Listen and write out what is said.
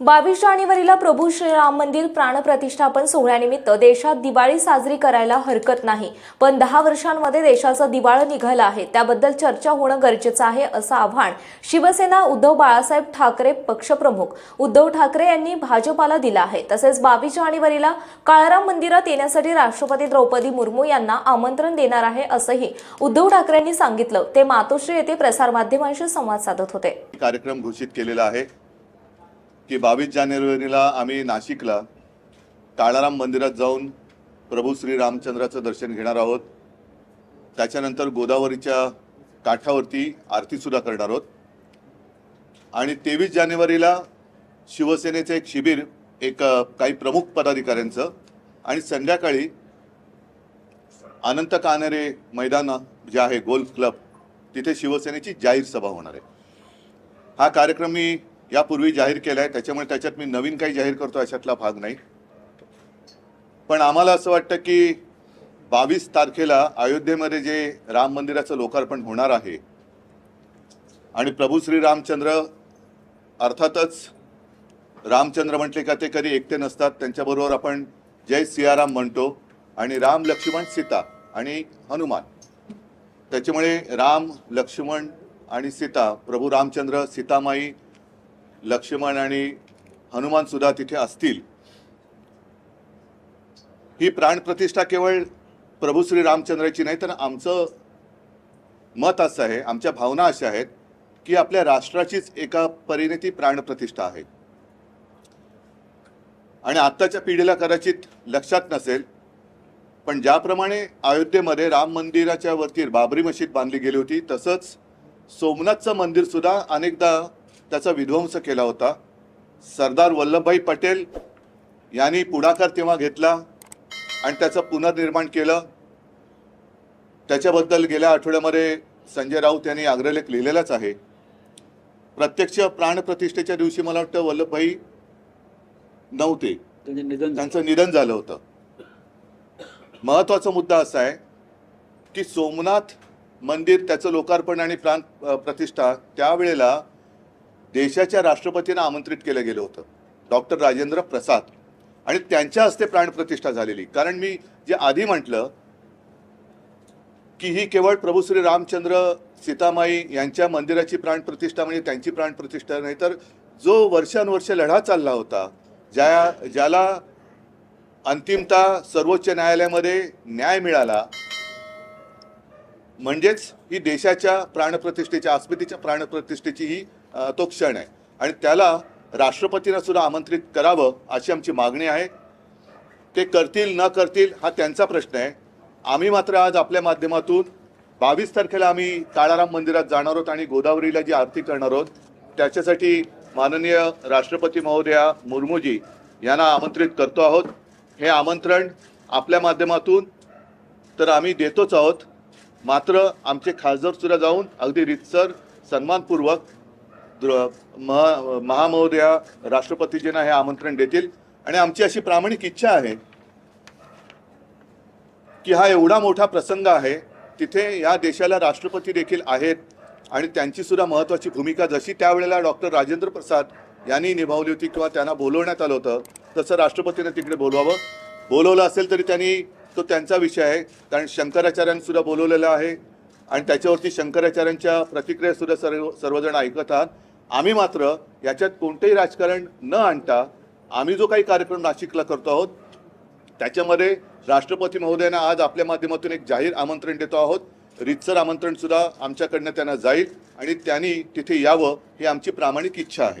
बावीस जानेवारीला प्रभू श्रीराम मंदिर प्राणप्रतिष्ठापन सोहळ्यानिमित्त देशात दिवाळी साजरी करायला हरकत नाही. पण दहा वर्षांमध्ये देशाचं दिवाळं निघालं आहे. त्याबद्दल चर्चा होणं गरजेचं आहे असं आव्हान शिवसेना उद्धव बाळासाहेब ठाकरे पक्षप्रमुख उद्धव ठाकरे यांनी भाजपाला दिलं आहे. तसेच बावीस जानेवारीला काळाराम मंदिरात येण्यासाठी राष्ट्रपती द्रौपदी मुर्मू यांना आमंत्रण देणार आहे असंही उद्धव ठाकरेंनी सांगितलं. ते मातोश्री येथे प्रसारमाध्यमांशी संवाद साधत होते. कार्यक्रम घोषित केलेला आहे. की बावीस जानेवारीला आम्ही नाशिकला काळाराम मंदिरात जाऊन प्रभू श्री रामचंद्राचं दर्शन घेणार आहोत. त्याच्यानंतर गोदावरीच्या काठावरती आरतीसुद्धा करणार आहोत. आणि तेवीस जानेवारीला शिवसेनेचं एक शिबिर एक काही प्रमुख पदाधिकाऱ्यांचं आणि संध्याकाळी अनंत कानेरे मैदान जे आहे गोल्फ क्लब तिथे शिवसेनेची जाहीर सभा होणार आहे. हा कार्यक्रम मी यापूर्वी जाहीर केला आहे. त्याच्यामुळे त्याच्यात मी नवीन काही जाहीर करतो अशातला भाग नाही. पण आम्हाला असं वाटतं की बावीस तारखेला अयोध्येमध्ये जे राम मंदिराचं लोकार्पण होणार आहे आणि प्रभू श्री रामचंद्र अर्थातच रामचंद्र म्हटले का ते कधी एकटे नसतात त्यांच्याबरोबर आपण जय सियाराम म्हणतो आणि राम लक्ष्मण सीता आणि हनुमान. त्याच्यामुळे राम लक्ष्मण आणि सीता प्रभू रामचंद्र सीतामाई लक्ष्मण आणि हनुमान सुद्धा तिथे असतील. ही प्राणप्रतिष्ठा केवळ प्रभू श्री रामचंद्राची नाही तर आमचं मत असं आहे आमच्या भावना अशा आहेत की आपल्या राष्ट्राचीच एका परीने ती प्राणप्रतिष्ठा आहे. आणि आत्ताच्या पिढीला कदाचित लक्षात नसेल पण ज्याप्रमाणे अयोध्येमध्ये राम मंदिराच्या वरती बाबरी मशीद बांधली गेली होती तसंच सोमनाथचं मंदिर सुद्धा अनेकदा त्याचा विध्वंस केला होता. सरदार वल्लभभाई पटेल यांनी पुढाकार तेव्हा घेतला आणि त्याचं पुनर्निर्माण केलं. त्याच्याबद्दल गेल्या आठवड्यामध्ये संजय राऊत यांनी अग्रलेख लिहिलेलाच आहे. प्रत्यक्ष प्राणप्रतिष्ठेच्या दिवशी मला वाटतं वल्लभभाई नव्हते. त्यांचे निधन झालं. त्यांचं निधन झालं होतं. महत्त्वाचा मुद्दा असा आहे की सोमनाथ मंदिर त्याचं लोकार्पण आणि प्राण प्रतिष्ठा त्यावेळेला देशाच्या राष्ट्रपतींना आमंत्रित केलं गेलं होतं. डॉक्टर राजेंद्र प्रसाद आणि त्यांच्या हस्ते प्राणप्रतिष्ठा झालेली. कारण मी जे आधी म्हटलं की ही केवळ प्रभू श्री रामचंद्र सीतामाई यांच्या मंदिराची प्राणप्रतिष्ठा म्हणजे त्यांची प्राणप्रतिष्ठा नाही तर जो वर्षानुवर्ष लढा चालला होता ज्या ज्याला अंतिमता सर्वोच्च न्यायालयामध्ये न्याय मिळाला म्हणजेच ही देशाच्या प्राणप्रतिष्ठेच्या अस्मितेच्या प्राणप्रतिष्ठेची ही तो क्षण आहे. आणि त्याला राष्ट्रपतींना सुद्धा आमंत्रित करावं अशी आमची मागणी आहे. ते करतील न करतील हा त्यांचा प्रश्न आहे. आम्ही मात्र आज आपल्या माध्यमातून बावीस तारखेला आम्ही काळाराम मंदिरात जाणार आहोत आणि गोदावरीला जी आरती करणार आहोत त्याच्यासाठी माननीय राष्ट्रपती महोदया मुर्मूजी यांना आमंत्रित करतो आहोत. हे आमंत्रण आपल्या माध्यमातून तर आम्ही देतोच आहोत. मात्र आमचे खासदार सुद्धा जाऊन अगदी रितसर सन्मानपूर्वक महामहोदया राष्ट्रपतीजींना हे आमंत्रण देतील. आणि आमची अशी प्रामाणिक इच्छा आहे की हा एवढा मोठा प्रसंग आहे तिथे या देशाला राष्ट्रपती देखील आहेत आणि त्यांची सुद्धा महत्त्वाची भूमिका जशी त्यावेळेला डॉक्टर राजेंद्र प्रसाद यांनी निभावली होती किंवा त्यांना बोलवण्यात आलं होतं तसं राष्ट्रपतीने तिकडे बोलवावं. बोलवलं असेल तरी त्यांनी तो त्यांचा विषय आहे कारण शंकराचार्यांनी सुद्धा आहे. आणि त्याच्यावरती शंकराचार्यांच्या प्रतिक्रिया सुद्धा सर्व सर्वजण ऐकत आहात. आम्ही मात्र याच्यात कोणतंही राजकारण न आणता आम्ही जो काही कार्यक्रम नाशिकला करतो आहोत त्याच्यामध्ये राष्ट्रपती महोदयांना आज आपल्या माध्यमातून एक जाहीर आमंत्रण देतो आहोत. रितसर आमंत्रण सुद्धा आमच्याकडनं त्यांना जाईल आणि त्यांनी तिथे यावं ही आमची प्रामाणिक इच्छा आहे.